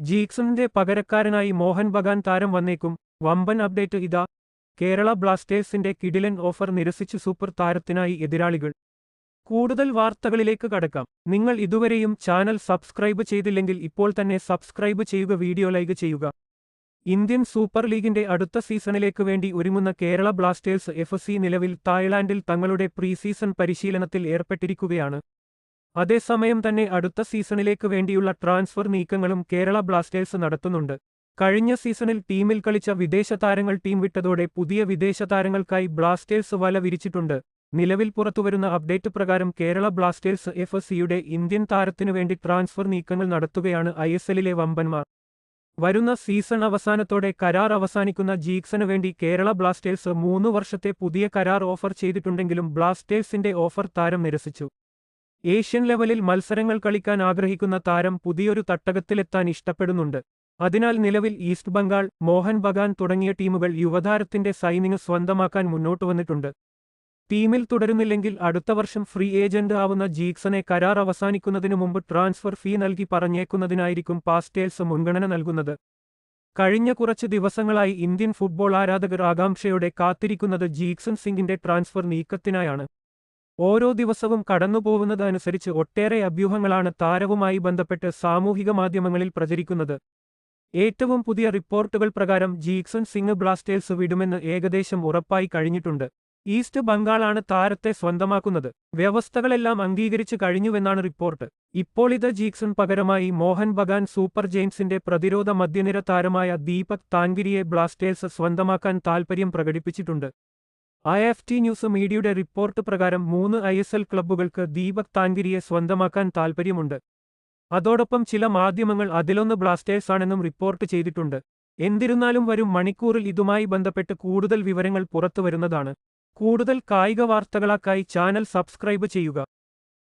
ജീക്സണിന്റെ പകരക്കാരനായി മോഹൻ ബഗാൻ താരം വന്നേക്കും. വമ്പൻ അപ്ഡേറ്റ് ഇതാ. കേരള ബ്ലാസ്റ്റേഴ്സിന്റെ കിഡിലൻ ഓഫർ നിരസിച്ച് സൂപ്പർ താരത്തിനായി എതിരാളികൾ. കൂടുതൽ വാർത്തകളിലേക്ക് കടക്കാം. നിങ്ങൾ ഇതുവരെയും ചാനൽ സബ്സ്ക്രൈബ് ചെയ്തില്ലെങ്കിൽ ഇപ്പോൾ തന്നെ സബ്സ്ക്രൈബ് ചെയ്യുക വീഡിയോ ലൈക്ക് ചെയ്യുക. ഇന്ത്യൻ സൂപ്പർ ലീഗിന്റെ അടുത്ത സീസണിലേക്ക് വേണ്ടി ഒരുങ്ങുന്ന കേരള ബ്ലാസ്റ്റേഴ്സ് എഫ് നിലവിൽ തായ്ലാന്റിൽ തങ്ങളുടെ പ്രീ സീസൺ പരിശീലനത്തിൽ ഏർപ്പെട്ടിരിക്കുകയാണ്. അതേസമയം തന്നെ അടുത്ത സീസണിലേക്ക് വേണ്ടിയുള്ള ട്രാൻസ്ഫർ നീക്കങ്ങളും കേരള ബ്ലാസ്റ്റേഴ്സ് നടത്തുന്നുണ്ട്. കഴിഞ്ഞ സീസണിൽ ടീമിൽ കളിച്ച വിദേശ താരങ്ങൾ ടീം വിട്ടതോടെ പുതിയ വിദേശ താരങ്ങൾക്കായി ബ്ലാസ്റ്റേഴ്സ് വല വിരിച്ചിട്ടുണ്ട്. നിലവിൽ പുറത്തുവരുന്ന അപ്ഡേറ്റ് പ്രകാരം കേരള ബ്ലാസ്റ്റേഴ്സ് എഫ് സിയുടെ ഇന്ത്യൻ താരത്തിനു വേണ്ടി ട്രാൻസ്ഫർ നീക്കങ്ങൾ നടത്തുകയാണ് ഐ എസ് എല്ലിലെ വമ്പന്മാർ. വരുന്ന സീസൺ അവസാനത്തോടെ കരാർ അവസാനിക്കുന്ന ജീക്സന് വേണ്ടി കേരള ബ്ലാസ്റ്റേഴ്സ് മൂന്ന് വർഷത്തെ പുതിയ കരാർ ഓഫർ ചെയ്തിട്ടുണ്ടെങ്കിലും ബ്ലാസ്റ്റേഴ്സിന്റെ ഓഫർ താരം നിരസിച്ചു. ഏഷ്യൻ ലെവലിൽ മത്സരങ്ങൾ കളിക്കാൻ ആഗ്രഹിക്കുന്ന താരം പുതിയൊരു തട്ടകത്തിലെത്താൻ ഇഷ്ടപ്പെടുന്നുണ്ട്. അതിനാൽ നിലവിൽ ഈസ്റ്റ് ബംഗാൾ മോഹൻ ബഗാൻ തുടങ്ങിയ ടീമുകൾ യുവതാരത്തിന്റെ സൈനിങ് സ്വന്തമാക്കാൻ മുന്നോട്ട് വന്നിട്ടുണ്ട്. ടീമിൽ തുടരുന്നില്ലെങ്കിൽ അടുത്ത വർഷം ഫ്രീ ഏജന്റ് ആവുന്ന ജീക്സനെ കരാർ അവസാനിക്കുന്നതിനു മുമ്പ് ട്രാൻസ്ഫർ ഫീ നൽകി പറഞ്ഞേക്കുന്നതിനായിരിക്കും പാസ്റ്റേഴ്സ് മുൻഗണന നൽകുന്നത്. കഴിഞ്ഞ കുറച്ച് ദിവസങ്ങളായി ഇന്ത്യൻ ഫുട്ബോൾ ആരാധകർ ആകാംക്ഷയോടെ കാത്തിരിക്കുന്നത് ജീക്സൺ സിംഗിന്റെ ട്രാൻസ്ഫർ നീക്കത്തിനായാണ്. ഓരോ ദിവസവും കടന്നുപോകുന്നതനുസരിച്ച് ഒട്ടേറെ അഭ്യൂഹങ്ങളാണ് താരവുമായി ബന്ധപ്പെട്ട് സാമൂഹിക മാധ്യമങ്ങളിൽ പ്രചരിക്കുന്നത്. ഏറ്റവും പുതിയ റിപ്പോർട്ടുകൾ പ്രകാരം ജീക്സൺ സിംഗ് ബ്ലാസ്റ്റേഴ്സ് വിടുമെന്ന് ഏകദേശം ഉറപ്പായി കഴിഞ്ഞിട്ടുണ്ട്. ഈസ്റ്റ് ബംഗാളാണ് താരത്തെ സ്വന്തമാക്കുന്നത്. വ്യവസ്ഥകളെല്ലാം അംഗീകരിച്ചു കഴിഞ്ഞുവെന്നാണ് റിപ്പോർട്ട്. ഇപ്പോൾ ഇത് ജീക്സൺ പകരമായി മോഹൻ ബഗാൻ സൂപ്പർ ജെയിംസിന്റെ പ്രതിരോധ മധ്യനിര താരമായ ദീപക് താൻഗിരിയെ ബ്ലാസ്റ്റേഴ്സ് സ്വന്തമാക്കാൻ താൽപര്യം പ്രകടിപ്പിച്ചിട്ടുണ്ട്. ഐ എഫ് ടി ന്യൂസ് മീഡിയയുടെ റിപ്പോർട്ട് പ്രകാരം മൂന്ന് ഐ എസ് എൽ ക്ലബ്ബുകൾക്ക് ദീപക് താൻഗിരിയെ സ്വന്തമാക്കാൻ താൽപ്പര്യമുണ്ട് അതോടൊപ്പം ചില മാധ്യമങ്ങൾ അതിലൊന്ന് ബ്ലാസ്റ്റേഴ്സാണെന്നും റിപ്പോർട്ട് ചെയ്തിട്ടുണ്ട്. എന്നിരുന്നാലും വരും മണിക്കൂറിൽ ഇതുമായി ബന്ധപ്പെട്ട് കൂടുതൽ വിവരങ്ങൾ പുറത്തുവരുന്നതാണ്. കൂടുതൽ കായിക വാർത്തകളാക്കായി ചാനൽ സബ്സ്ക്രൈബ് ചെയ്യുക.